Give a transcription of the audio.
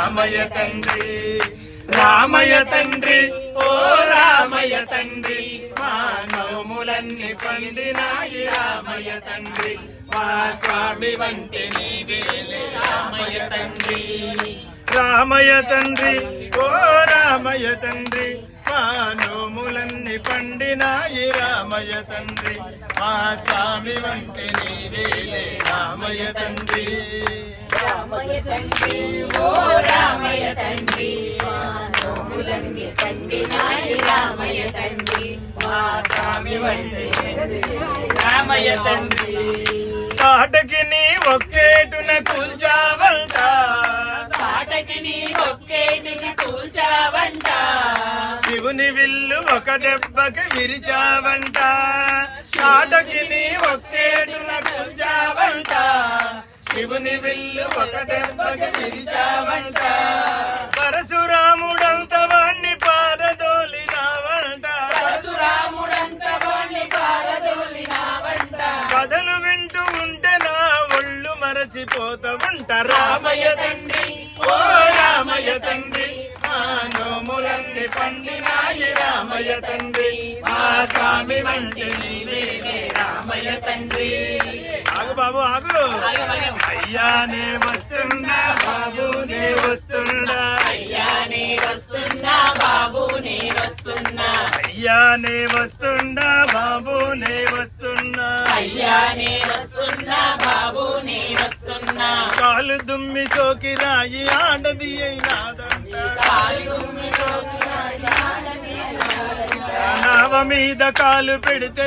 రామయ తండ్రి రామయ తండ్రి ఓ రామయ తండ్రి. మానవములన్నీ పండినాయి రామయ తండ్రి. మా స్వామి వంటి నీవేలే రామయ తండ్రి. రామయ తండ్రి ఓ రామయ తండ్రి. మానోములన్నీ పండినాయి రామయ తండ్రి. మా స్వామి వంటి నీవేలే రామయ తండ్రి. రామయ్య తండ్రి ఓ రామయ్య తండ్రి మా నోములన్నీ పండినాయి రామయ్య తండ్రి మా స్వామి వంటి రామయ్య తండ్రి. తాటకి నీ ఒక్కేటున కూల్చావంట. పాటకి నీ ఒక్కేటిని కూల్చావంట. శివుని విల్లు ఒక దెబ్బకి విరిచావంట. తాటకి నీ ఒక్కేటున కూల్చావంట. శివుని విల్లు ఒక దెబ్బకి విరిచావంట. పరశురాముడంత వాణ్ణి పారదోలినావంట. పరశురాముడంత వాణ్ణి పారదోలినావంట. కథలు వింటూ ఉంటే నా ఒళ్ళు మరచిపోతావంట. రామయ్య తండ్రి ఓ రామయ్య తండ్రి నోములన్నీ పండినాయి రామయ్య తండ్రి. మా స్వామి వంటి నీవేలే రామయ్య తండ్రి. ఆగు బాబు ఆగు. అయ్యా నే వస్తున్నా బాబు నే వస్తున్నా. అయ్యా నే వస్తున్నా బాబు నే వస్తున్నా. అయ్యా నే వస్తున్నా బాబు నే వస్తున్నా అయ్యా నే వస్తున్నా బాబు నే వస్తున్నా కాలు దుమ్మి సోకి రాయి ఆడది అయినాదంట కాలి గుమ్మి సోకిన నావ మీద కాలు పెడితే